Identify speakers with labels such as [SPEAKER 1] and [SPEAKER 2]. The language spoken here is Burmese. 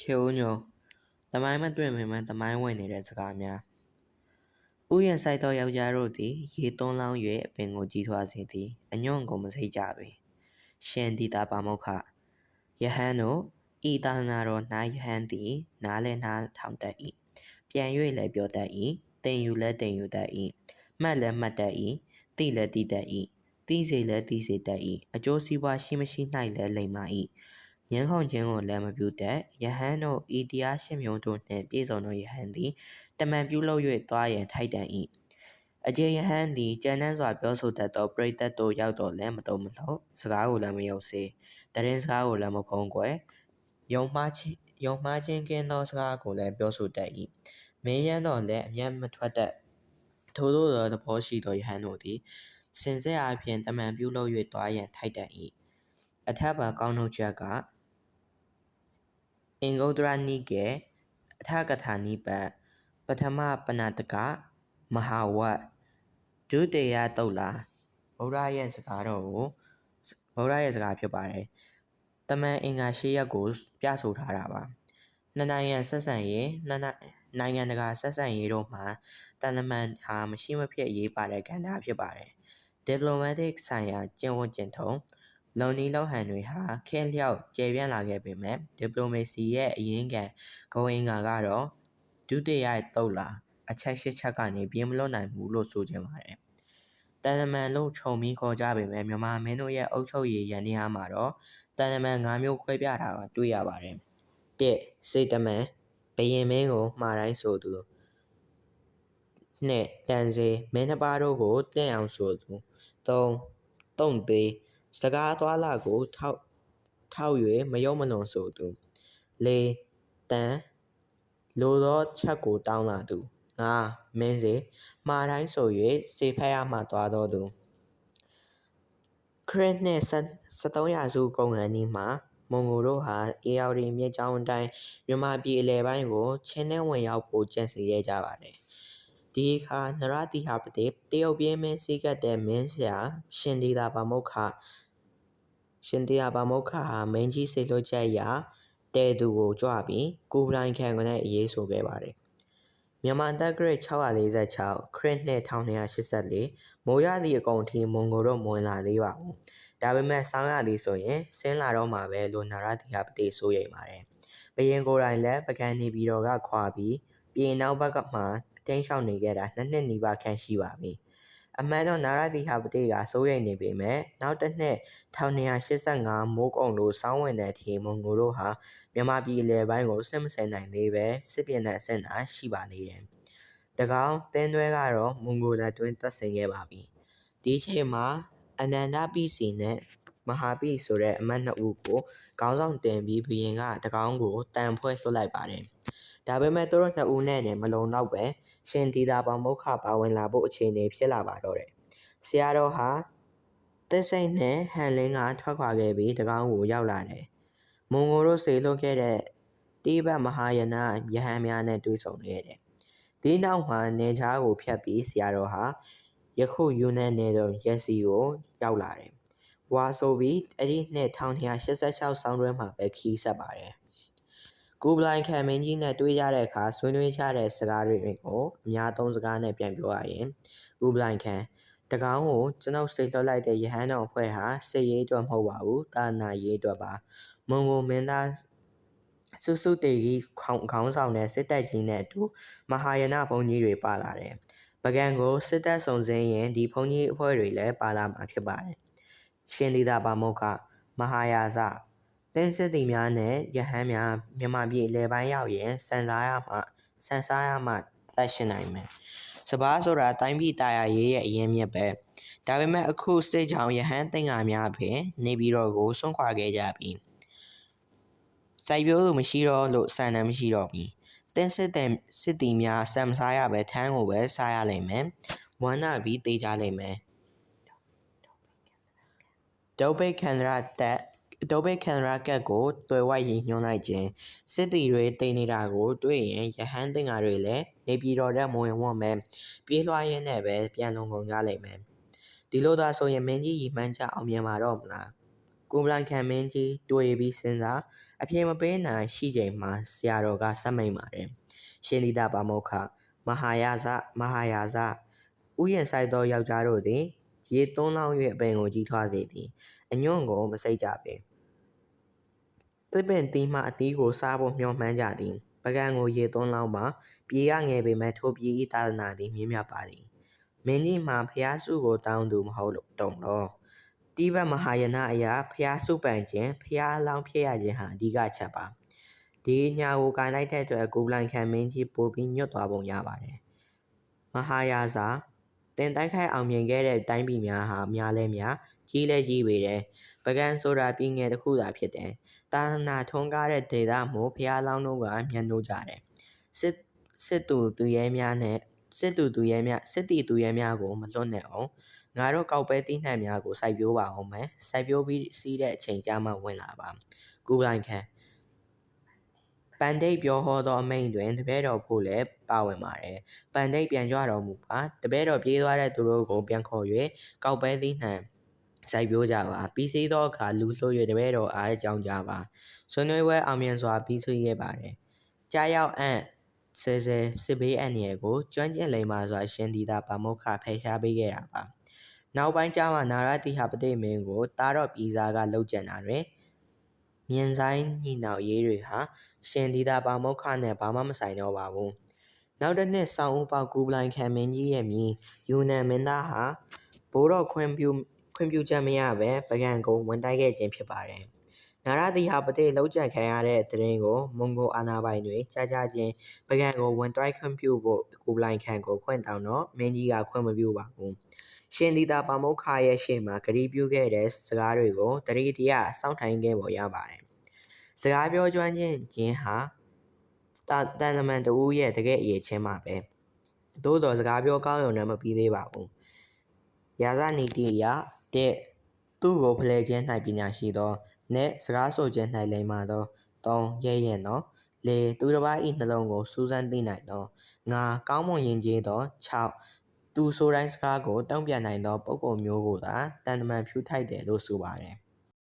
[SPEAKER 1] ခြေဦးညိုသမိုင်းမတွေ့မီမှသမိုင်းဝင်နေတဲ့စကားများဥယျာဉ်ဆိုင်သောယောက်ျားတို့သည် ရေသွန်းလောင်း၍အပင်ကိုကြီးထွားစေသည်အညွန့်ကိုမစိတ်ကြပေရှင်ဒီတာပါမောက္ခယဟန်တို့ဤသာသနာတော်၌ယဟန်သည် နားလဲနားထောင်တတ်၏ပြန်၍လည်းပြောတတ်၏တင်ယူလည်းတင်ယူတတ်၏မှတ်လည်းမှတ်တတ်၏သိလည်းသိတတ်၏သိစေလည်းသိစေတတ်၏အကျိုးစီးပွားရှိမရှိ၌လည်းလိမ္မာ၏ ငင်းခုန်ခြင်းကိုလည်းမပြုတတ်ယဟန်တို့ဤတရားရှင်မြုံတို့နှင့်ပြည့်စုံသောယဟန်သည်တမန်ပြုလုပ်၍သွားရန်ထိုက်တန်၏အကျေယဟန်သည်ကြံတန်းစွာပြောဆိုတတ်သောပရိသတ်တို့ရောက်တော်လည်းမတုံမလှုပ်စကားကိုလည်းမယုံစေတရင်စကားကိုလည်းမဖုံးကွယ်ယုံမှားခြင်းယုံမှားခြင်းကင်းသောစကားကိုလည်းပြောဆိုတတ်၏မင်းရန်တော်လည်းအမျက်မထွက်တတ်ထို့သောသဘောရှိသောယဟန်တို့သည်စင်စစ်အားဖြင့်တမန်ပြုလုပ်၍သွားရန်ထိုက်တန်၏အထက်ပါကောင်းနှုတ်ချက်က အင်္ဂုတ္တရနိကေအထကထာနိပတ်ပထမပဏတကမဟာဝတ်ဒုတိယတုတ်လာဗုဒ္ဓရဲ့စကားတော်ကိုဗုဒ္ဓရဲ့စကားဖြစ်ပါတယ်တမန်အင်္ဂါ၈ရက်ကိုပြဆိုထားတာပါနှစ်နိုင်ငံဆက်ဆံရေးနှစ်နိုင်ငံတကာဆက်ဆံရေးတို့မှာတန်တမန်ဟာမရှိမဖြစ်အရေးပါတဲ့ကဏ္ဍဖြစ်ပါတယ် diplomatic ဆိုင်ရာကျင့်ဝတ်ကျင့်ထုံး လုံနီးလောက်ဟန်တွေဟာခက်လျောက်ကျယ်ပြန့်လာခဲ့ပေမဲ့ဒီပလိုမေစီရဲ့အရင်းခံဂုဏ်အင်္ဂါကတော့ဒုတိယတုတ်လာအချက်ရှစ်ချက်ကနေပြင်းမလွတ်နိုင်ဘူးလို့ဆိုချင်ပါတယ်တန်တမန်လို့ခြုံပြီးခေါ်ကြပေမဲ့မြန်မာမင်းတို့ရဲ့အုပ်ချုပ်ရေးရန်တရားမှာတော့တန်တမန်၅မျိုးခွဲပြထားတာတွေ့ရပါတယ်၁စေတမန်ဘယင်မင်းကိုမှားတိုင်းဆိုသူနှစ်တန်စေမင်းနှစ်ပါးတို့ကိုတင့်အောင်ဆိုသူ၃တုံးသေး စကားသွာလာကို ထောက်ထောက်၍မယုံမလွန်ဆိုသူ၄တန်လိုသောချက်ကိုတောင်းလာသူ၅မင်းစေမှားတိုင်းဆို၍စေဖက်ရမှသွားတော်သူခရစ်နှစ်73ရာစုကုန်ခန်းဒီမှာမွန်ဂိုတို့ဟာအေယာရီမြစ်ကြောင်းအတိုင်းမြန်မာပြည်အလယ်ပိုင်းကိုချင်းနဲ့ဝင်ရောက်ဖို့ကြံစီခဲ့ကြပါတယ် ဒီအခါနရတိဟာပတိတရုတ်ပြင်းမင်းစည်းကပ်တဲ့မင်းဆရာ ရှင်ဒီသာဗမုခရှင်တရားပါမုခဟာမင်းကြီးစေလွှတ်ချက်အရတဲသူကိုကြွပြီးကိုပလိုင်ခံကနေအရေးဆိုခဲ့ပါတယ်မြန်မာတက်ဂရစ်646ခရစ်နှစ်1284မိုးရသည့်အကုန်ထိမွန်ဂိုတို့မဝင်လာသေးပါဘူးဒါပေမဲ့ဆောင်းရသည်ဆိုရင်ဆင်းလာတော့မှာပဲလို့နာရတိဟာပတိဆိုရိမ်ပါတယ်ဘယင်ကိုယ်တိုင်လည်းပကံနေပြီးတော့ကခွာပြီးပြည်နောက်ဘက်ကမှအ တင်းချောင်းနေခဲ့တာနှစ်နှစ်နီးပါးခန့်ရှိပါပြီ။အမှန်တော့နာရသီဟပတိကစိုးရိမ်နေပေမဲ့နောက်တစ်နှစ်1285မိုးကုံလိုစောင်းဝင်တဲ့အထိမွန်ဂိုတို့ဟာမြန်မာပြည်လယ်ပိုင်းကိုစစ်မဆင်နိုင်သေးပဲစစ်ပြင်တဲ့အဆင့်သာရှိပါသေးတယ်။တကောင်တင်းတွဲကတော့မွန်ဂိုလက်တွင်းတက်ဆင်ခဲ့ပါပြီ။ဒီချိန်မှာအနန္ဒပိစီနဲ့ မဟာပိဆိုတဲ့အမတ်နှစ်ဦးကိုခေါင်းဆောင်တင်ပြီးဘုရင်ကတကောင်ကိုတန်ဖွဲ့လွှတ်လိုက်ပါတယ်။ဒါပေမဲ့သူတို့နှစ်ဦးနဲ့တင်မလုံလောက်ပဲရှင်ဒီတာပေါမုခပါဝင်လာဖို့အခြေအနေဖြစ်လာပါတော့တယ်ဆရာတော်ဟာတက်စိတ်နဲ့ဟန်လင်းကထွက်ခွာခဲ့ပြီးတကောင်းကိုရောက်လာတယ်မွန်ဂိုတို့ဆေလွှတ်ခဲ့တဲ့တိဘတ်မဟာယနာယဟန်များနဲ့တွေ့ဆုံခဲ့တယ်ဒီနောက်မှာနေချားကိုဖျက်ပြီးဆရာတော်ဟာယခုယူနန်နယ်တော်ရက်စီကိုရောက်လာတယ် ဝါဆိုပြီးအဲ့ဒီနှစ်1286ဆောင်းတွဲမှာပဲခီးဆက်ပါတယ်ကိုဘလိုင်ခံမင်းကြီးနဲ့တွေ့ကြတဲ့အခါဆွေးနွေးကြတဲ့စကားတွေကိုအများသုံးစကားနဲ့ပြန်ပြောရရင်ကိုဘလိုင်ခံတကောင်းကိုကျွန်ုပ်စိတ်လွှတ်လိုက်တဲ့ရဟန်းတော်အဖွဲ့ဟာစိတ်ရေးအတွက်မဟုတ်ပါဘူးတာနာရေးအတွက်ပါမုံကိုမင်းသားစုစုတေကြီးခေါင်းခေါင်းဆောင်တဲ့စစ်တပ်ကြီးနဲ့အတူမဟာယနာဘုံကြီးတွေပါလာတယ်ပကံကိုစစ်တပ်စုံစင်းရင်ဒီဘုံကြီးအဖွဲ့တွေလည်းပါလာမှာဖြစ်ပါတယ် ရှင်ဒီတာပါမုခမဟာယာဇတင်းစစ်သည်များနဲ့ရဟန်းများမြန်မာပြည်အလယ်ပိုင်းရောက်ရင်စံစားရမှစံစားရမှတက်ရှင်နိုင်မယ်။စပားဆိုတာတိုင်းပြည်တာယာရေးရဲ့အရင်မြစ်ပဲ။ဒါပေမဲ့အခုစစ်ကြောင်ရဟန်းတင်္ဂါများအဖြစ်နေပြည်တော်ကိုဆွန့်ခွာခဲ့ကြပြီ။စိုက်ပျိုးသူမရှိတော့လို့စံတမ်းမရှိတော့ပြီ။တင်းစစ်တဲ့စစ်တီများစံမစားရပဲထမ်းကိုပဲစားရလိမ့်မယ်။ဝမ်းနာပြီးတေးကြလိမ့်မယ်။ ဒုပိတ်ခန္ဓာတက်အတိုးပိတ်ခံရာကတ်ကိုသွယ်ဝိုက်ရည်ညွှန်းလိုက်ခြင်းစစ်တီတွေတိတ်နေတာကိုတွေ့ရင်ရဟန်းသင်္ကာတွေလည်းနေပြည်တော်တဲ့မဝင်ဝတ်မဲ့ပြေးလွှားရင်းနဲ့ပဲပြန်လုံကုန်ကြလိမ့်မယ်ဒီလိုသာဆိုရင်မင်းကြီးရီမှန်းချအောင်မြင်မှာတော့မလားကိုဗလန်ခံမင်းကြီးတွေးပြီးစဉ်းစားအပြေမပေးနိုင်ရှိချိန်မှာဆရာတော်ကစက်မိန်ပါတယ်ရှင်ဒီတာပါမောက္ခမဟာယာဇမဟာယာဇဥယျာဉ်ဆိုင်သောယောက်ျားတို့သည် ရေသွန်းလောင်း၍အပင်ကိုကြီးထွားစေသည်အညွန့်ကိုမစိတ်ကြပေသစ်ပင်တီးမှအသီးကိုစားဖို့မျှော်မှန်းကြသည်ပကံကိုရေသွန်းလောင်းမှာပြေကငယ်ပေမဲ့ထိုပြေဤသာသနာသည်မြင့်မြတ်ပါသည်မင်းကြီးမှာဖျားစုကိုတောင်းသူမဟုတ်တုံတော့တိဘတ်မဟာယနာအရာဖျားစုပန်ခြင်းဖျားအလောင်းဖြစ်ရခြင်းဟာအဓိကချက်ပါဒီညာကိုကန်လိုက်တဲ့အတွက်ကိုဗလန်ခံမင်းကြီးပိုပြီးညွတ်သွားပုံရပါတယ်မဟာယာဇာ တင်တိုက်ခိုက်အောင်မြင်ခဲ့တဲ့တိုင်းပြည်များဟာများလဲများကြီးလဲကြီးပေတယ်ပကံဆိုတာပြည်ငယ်တစ်ခုသာဖြစ်တယ်တာနာထွန်းကားတဲ့ဒေတာမို့ဖျားလောင်းတို့ကမျက်နှိုးကြတယ်စစ်စစ်သူသူရဲများနဲ့စစ်သူသူရဲများစစ်တီသူရဲများကိုမလွတ်နဲ့အောင်ငါတို့ကောက်ပဲတီးနှံများကိုစိုက်ပျိုးပါအောင်မယ်စိုက်ပျိုးပြီးစီးတဲ့အချိန်ကြာမှဝင်လာပါကူပလိုက်ခံ ပန်ဒိတ်ပြောဟောသောအမိန့်တွင်တပည့်တော်ဖို့လည်းပါဝင်ပါတယ်ပန်ဒိတ်ပြန်ကြွတော်မူပါတပည့်တော်ပြေးသွားတဲ့သူတို့ကိုပြန်ခေါ်၍ကောက်ပဲသီးနှံစိုက်ပျိုးကြပါပြီးစီးသောအခါလူလှို့၍တပည့်တော်အားကြောင်းကြပါဆွေးနွေးပွဲအောင်မြင်စွာပြီးစီးခဲ့ပါတယ်ကြားရောက်အံ့ဆဲဆဲစစ်ဘေးအန္တရာယ်ကိုကျွမ်းကျင်လိမ္မာစွာရှင်ဒီတာပါမုခဖယ်ရှားပေးခဲ့တာပါနောက်ပိုင်းကျမှနာရတိဟပတိမင်းကိုတားတော့ပြည်စားကလှုပ်ကြံတာတွင် မြင်းဆိုင်ညီနောင်ရေးတွေဟာရှင်ဒီတာပါမုခနဲ့ဘာမှမဆိုင်တော့ပါဘူးနောက်တစ်နှစ်ဆောင်းဦးပေါကူပလိုင်ခံမင်းကြီးရဲ့မြေယူနန်မင်းသားဟာဘိုးတော်ခွင့်ပြုခွင့်ပြုချက်မရပဲပကံကိုဝန်တိုက်ခဲ့ခြင်းဖြစ်ပါတယ်နာရတိဟာပတိလှုပ်ကြံခံရတဲ့တရင်ကိုမွန်ဂိုအာနာပိုင်တွေကြားကြားချင်းပကံကိုဝန်တိုက်ခွင့်ပြုဖို့ကူပလိုင်ခံကိုခွင့်တောင်းတော့မင်းကြီးကခွင့်မပြုပါဘူး ရှင်ဒီတာပါမုခရဲ့ရှေ့မှာဂရီးပြုခဲ့တဲ့စကားတွေကိုတတိတရစောင့်ထိုင်ခဲ့ပေါ်ရပါတယ်စကားပြောကျွမ်းခြင်းချင်းဟာတာတန်တမန်တူရဲ့တကယ်အရေးချင်းပါပဲသို့တော်စကားပြောကောင်းရုံနဲ့မပြီးသေးပါဘူးရာဇနီတိအရတဲ့သူ့ကိုဖလဲခြင်း၌ပညာရှိသောနဲ့စကားဆိုခြင်း၌လိမ္မာသောသုံးရဲရင်သောလေသူတစ်ပါး၏နှလုံးကိုစူးစမ်းသိနိုင်သောငါကောင်းမွန်ရင်ကျေးသော6 သူဆိုတိုင်းစကားကို တုံ့ပြန်နိုင်သောပုံကုမျိုးကိုသာတန်တမန်ဖြူထိုက်တယ်လို့ ဆိုပါတယ်